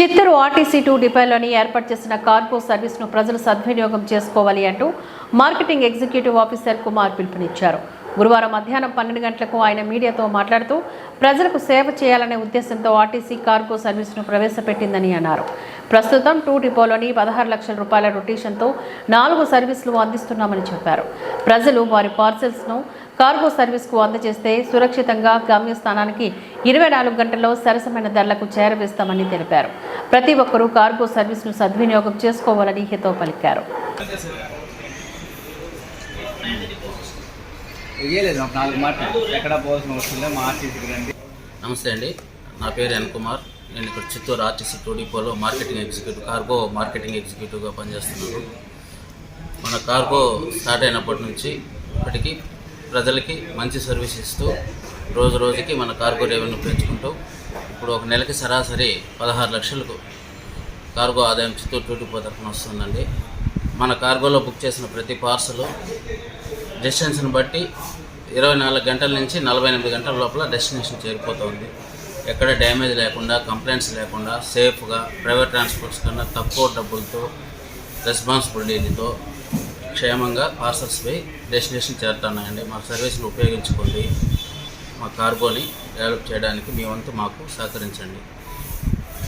Chittoor RTC two డిపోలోని ఏర్పాటు చేసిన cargo సర్వీస్ను ప్రజలు సద్వినియోగం చేసుకోవాలి అంటూ మార్కెటింగ్ ఎగ్జిక్యూటివ్ ఆఫీసర్ కుమార్ పిలుపునిచ్చారు. గురువారం మధ్యాహ్నం పన్నెండు గంటలకు ఆయన మీడియాతో మాట్లాడుతూ ప్రజలకు సేవ చేయాలనే ఉద్దేశంతో ఆర్టీసీ కార్గో సర్వీస్ను ప్రవేశపెట్టిందని అన్నారు. ప్రస్తుతం టూ డిపోలోని పదహారు లక్షల రూపాయల రొటేషన్తో నాలుగు సర్వీసులు అందిస్తున్నామని చెప్పారు. ప్రజలు వారి పార్సెల్స్ను కార్గో సర్వీస్కు అందజేస్తే సురక్షితంగా గమ్యస్థానానికి ఇరవై నాలుగు గంటల్లో సరసమైన ధరలకు చేరవేస్తామని తెలిపారు. ప్రతి ఒక్కరూ కార్గో సర్వీస్ను సద్వినియోగం చేసుకోవాలని హితవు పలికారు. నమస్తే అండి. నా పేరు ఎన్ కుమార్. నేను ఇక్కడ చిత్తూరు ఆర్టీసీ టూ డిపోలో మార్కెటింగ్ ఎగ్జిక్యూటివ్ కార్గో మార్కెటింగ్ ఎగ్జిక్యూటివ్గా పనిచేస్తున్నాను. మన కార్గో స్టార్ట్ అయినప్పటి నుంచి ఇప్పటికీ ప్రజలకి మంచి సర్వీస్ ఇస్తూ రోజు రోజుకి మన కార్గో రెవెన్యూ పెంచుకుంటూ ఇప్పుడు ఒక నెలకి సరాసరి పదహారు లక్షలకు కార్గో ఆదాయం చిత్తూరు టూ డిపో తరఫున వస్తుందండి. మన కార్గోలో బుక్ చేసిన ప్రతి పార్సల్ డిస్టెన్స్ని బట్టి ఇరవై నాలుగు గంటల నుంచి నలభై ఎనిమిది గంటల లోపల డెస్టినేషన్ చేరిపోతుంది. ఎక్కడ డ్యామేజ్ లేకుండా కంప్లైంట్స్ లేకుండా సేఫ్గా ప్రైవేట్ ట్రాన్స్పోర్ట్స్ కన్నా తక్కువ డబ్బులతో రెస్పాన్సిబిలిటీతో క్షేమంగా పార్సల్స్ పోయి డెస్టినేషన్ చేరుతున్నాయండి. మా సర్వీస్ని ఉపయోగించుకోండి. మా కార్గోని డెవలప్ చేయడానికి మీ వంతు మాకు సహకరించండి.